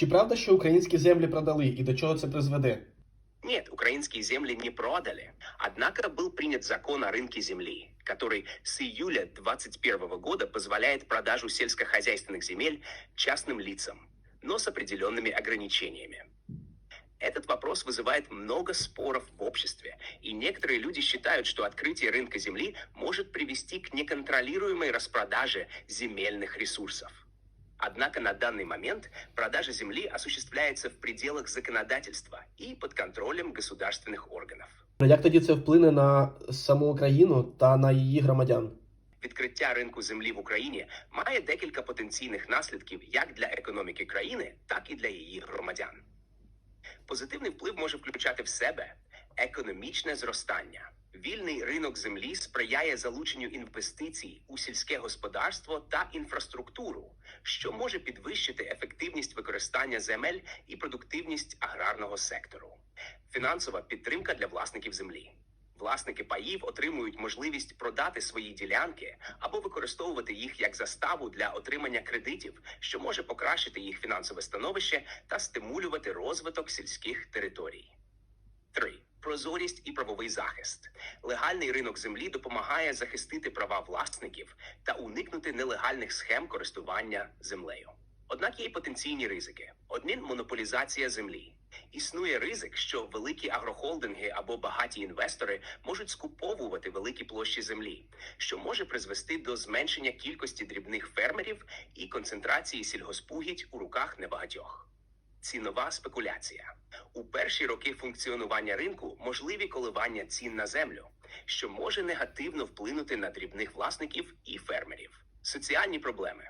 Чи правда, що українські землі продали і до чого це призведе? Нет, украинские земли не продали. Однако был принят закон о рынке земли, который с июля 2021 года позволяет продажу сельскохозяйственных земель частным лицам, но с определенными ограничениями. Этот вопрос вызывает много споров в обществе, и некоторые люди считают, что открытие рынка земли может привести к неконтролируемой распродаже земельных ресурсов. Однако на данный момент продажа земли осуществляется в пределах законодательства и под контролем государственных органов. Як тоді це вплине на саму Україну та на її громадян? Відкриття ринку землі в Україні має декілька потенційних наслідків як для економіки країни, так і для її громадян. Позитивний вплив може включати в себе економічне зростання. Вільний ринок землі сприяє залученню інвестицій у сільське господарство та інфраструктуру, що може підвищити ефективність використання земель і продуктивність аграрного сектору. Фінансова підтримка для власників землі. Власники паїв отримують можливість продати свої ділянки або використовувати їх як заставу для отримання кредитів, що може покращити їх фінансове становище та стимулювати розвиток сільських територій. 3. Прозорість і правовий захист. Легальний ринок землі допомагає захистити права власників та уникнути нелегальних схем користування землею. Однак є й потенційні ризики. Один монополізація землі. Існує ризик, що великі агрохолдинги або багаті інвестори можуть скуповувати великі площі землі, що може призвести до зменшення кількості дрібних фермерів і концентрації сільгоспугідь у руках небагатьох. Цінова спекуляція у перші роки функціонування ринку можливі коливання цін на землю, що може негативно вплинути на дрібних власників і фермерів. Соціальні проблеми.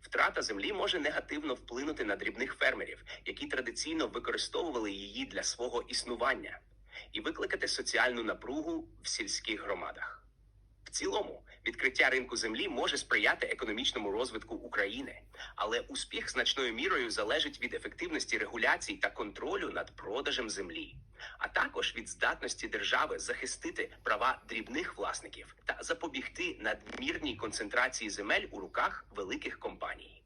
Втрата землі може негативно вплинути на дрібних фермерів, які традиційно використовували її для свого існування, і викликати соціальну напругу в сільських громадах. Цілому, відкриття ринку землі може сприяти економічному розвитку України, але успіх значною мірою залежить від ефективності регуляцій та контролю над продажем землі, а також від здатності держави захистити права дрібних власників та запобігти надмірній концентрації земель у руках великих компаній.